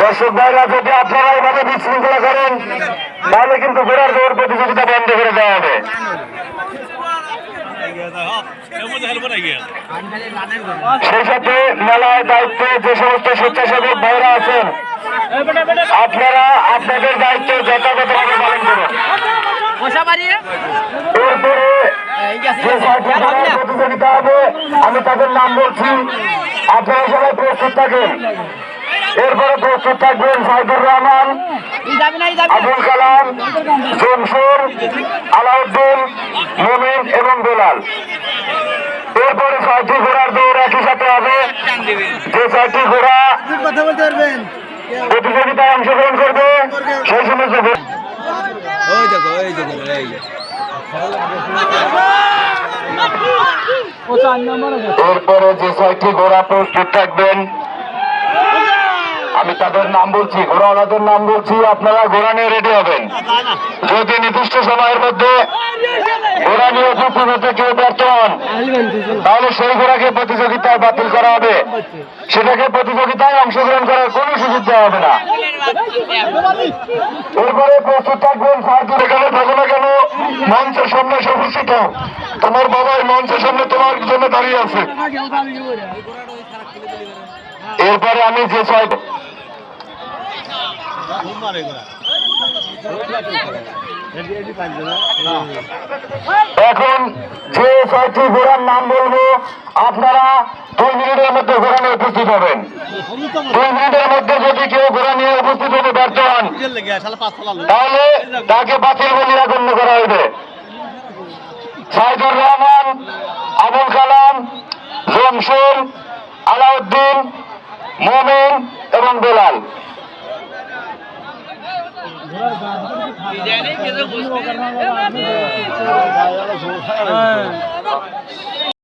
দর্শক ভাইরা যদি আপনারা এইভাবে বিশৃঙ্খলা করেন তাহলে কিন্তু ঘোড়ার দৌড় প্রতিযোগিতা বন্ধ করে দেওয়া হবে। সেই সাথে মেলায় দায়িত্বে যে সমস্ত স্বেচ্ছাসেবক ভাইরা আছেন আপনারা আপনাদের দায়িত্ব যথাযথভাবে পালন করুন। প্রতিযোগিতা হবে আমি তাদের নাম বলছি। আপনারা সবাই প্রস্তুত থাকেন। এরপরে প্রস্তুত থাকবেন সাইদুর রহমান আবুল কালাম জমসুর আলাউদ্দিন মোমিন এবং বেলাল। এরপরে ছয়টি ঘোড়ার দৌড় একই সাথে হবে। যে ছয়টি ঘোড়া কথা বলতে পারবেন প্রতিযোগিতায় অংশগ্রহণ করবে সেই সমস্ত ঘোড়া ওই দেখো ওই দেখো এরপরে যে আমি তাদের নাম বলছি, ঘোড়াওয়ালাদের নাম বলছি, আপনারা ঘোড়া নিয়ে রেডি হবেন। যদি নির্দিষ্ট সময়ের মধ্যে ঘোড়া নিয়ে উপস্থিত হতে কেউ ব্যর্থ হন, তাহলে সেই ঘোড়াকে প্রতিযোগিতায় বাতিল করা হবে। সেটাকে প্রতিযোগিতায় অংশগ্রহণ করার কোনো সুযোগ দেওয়া হবে না। এরপরে প্রস্তুত থাকবেন, সাহায্য এখানে থাকো না কেন মঞ্চের সামনে এসে উপস্থিত। তোমার বাবা এই মঞ্চের সামনে তোমার জন্য দাঁড়িয়ে আছে এরপরে আমি যে ছয় এখন যে ছয়টি ঘোড়ার নাম বলব, আপনারা দুই মিনিটের মধ্যে ঘোড়া নিয়ে উপস্থিত হবেন দুই মিনিটের মধ্যে ঘোড়া নিয়ে উপস্থিত হতে ব্যর্থ হন। তাহলে তাকে বাতিল বলিয়া গণ্য করা হইবে। সাইদুর রহমান আবুল কালাম জমসুল আলাউদ্দিন মোমিন এবং বেলাল।